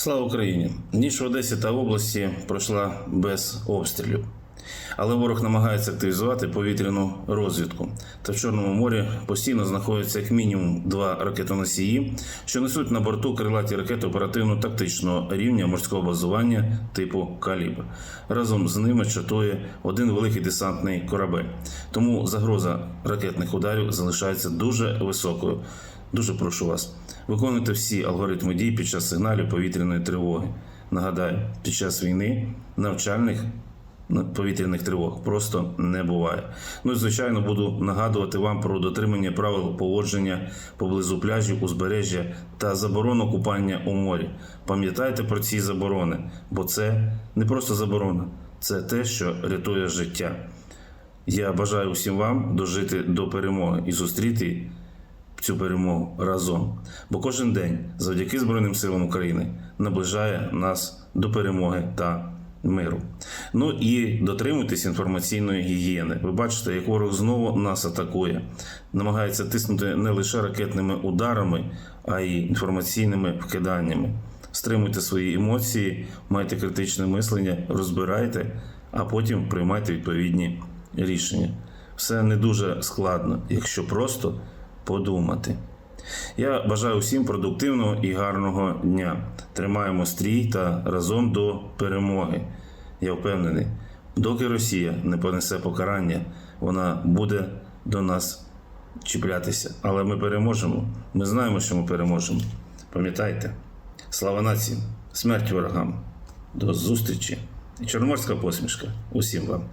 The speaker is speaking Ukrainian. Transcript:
Слава Україні! Ніч в Одесі та області пройшла без обстрілів. Але ворог намагається активізувати повітряну розвідку. Та в Чорному морі постійно знаходяться як мінімум два ракетоносії, що несуть на борту крилаті ракети оперативно-тактичного рівня морського базування типу Калібр. Разом з ними чатує один великий десантний корабель. Тому загроза ракетних ударів залишається дуже високою. Дуже прошу вас, виконуйте всі алгоритми дій під час сигналів повітряної тривоги. Нагадаю, під час війни навчальних повітряних тривог просто не буває. Ну і звичайно буду нагадувати вам про дотримання правил поводження поблизу пляжів, узбережжя та заборону купання у морі. Пам'ятайте про ці заборони, бо це не просто заборона, це те, що рятує життя. Я бажаю всім вам дожити до перемоги і зустріти цю перемогу разом. Бо кожен день, завдяки Збройним силам України, наближає нас до перемоги та миру. Ну і дотримуйтесь інформаційної гігієни. Ви бачите, як ворог знову нас атакує, намагається тиснути не лише ракетними ударами, а й інформаційними вкиданнями. Стримуйте свої емоції, майте критичне мислення, розбирайте, а потім приймайте відповідні рішення. Все не дуже складно, якщо просто подумати. Я бажаю усім продуктивного і гарного дня. Тримаємо стрій та разом до перемоги. Я впевнений, доки Росія не понесе покарання, вона буде до нас чіплятися. Але ми переможемо. Ми знаємо, що ми переможемо. Пам'ятайте, слава нації, смерть ворогам. До зустрічі чорноморська посмішка усім вам.